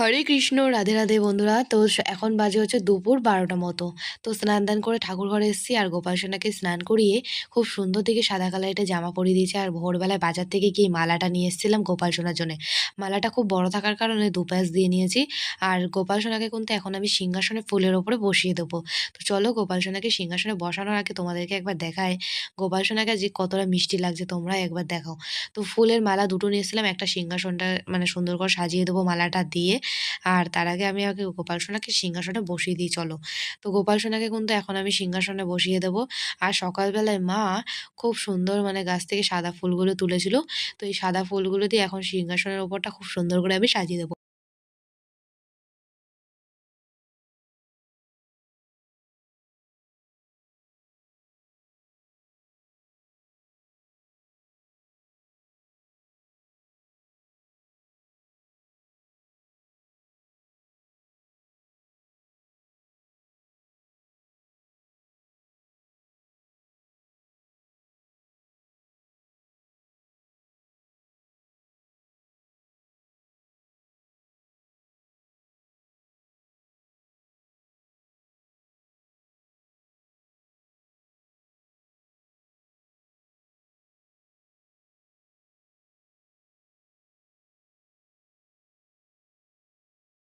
হরে কৃষ্ণ, রাধে রাধে বন্ধুরা। তো এখন বাজে হচ্ছে দুপুর বারোটা মতো। তো স্নান দান করে ঠাকুর ঘরে এসেছি আর গোপাল সোনাকে স্নান করিয়ে খুব সুন্দর থেকে সাদা কালারের জামা পরিয়ে দিয়েছে। আর ভোরবেলায় বাজার থেকে গিয়ে মালাটা নিয়ে এসেছিলাম গোপাল সোনার জন্য। মালাটা খুব বড় থাকার কারণে দুপাশ দিয়ে নিয়েছি। আর গোপাল সোনাকে কিন্তু এখন আমি সিংহাসনে ফুলের ওপরে বসিয়ে দেবো। তো চলো গোপাল সোনাকে সিংহাসনে বসানোর আগে তোমাদেরকে একবার দেখায় গোপাল সোনাকে যে কতটা মিষ্টি লাগছে তোমরা একবার দেখাও। তো ফুলের মালা দুটো নিয়ে এসেছিলাম। একটা সিংহাসনটা মানে সুন্দর করে সাজিয়ে দেবো মালাটা দিয়ে। আর তার আগে আমি আগে গোপাল সোনাকে সিংহাসনে বসিয়ে দিই, চলো। তো গোপাল সোনাকে কিন্তু এখন আমি সিংহাসনে বসিয়ে দেব। আর সকালবেলায় মা খুব সুন্দর মানে গাছ থেকে সাদা ফুলগুলো তুলেছিল। তো এই সাদা ফুলগুলো দিয়ে এখন সিংহাসনের ওপরটা খুব সুন্দর করে আমি সাজিয়ে দেবো।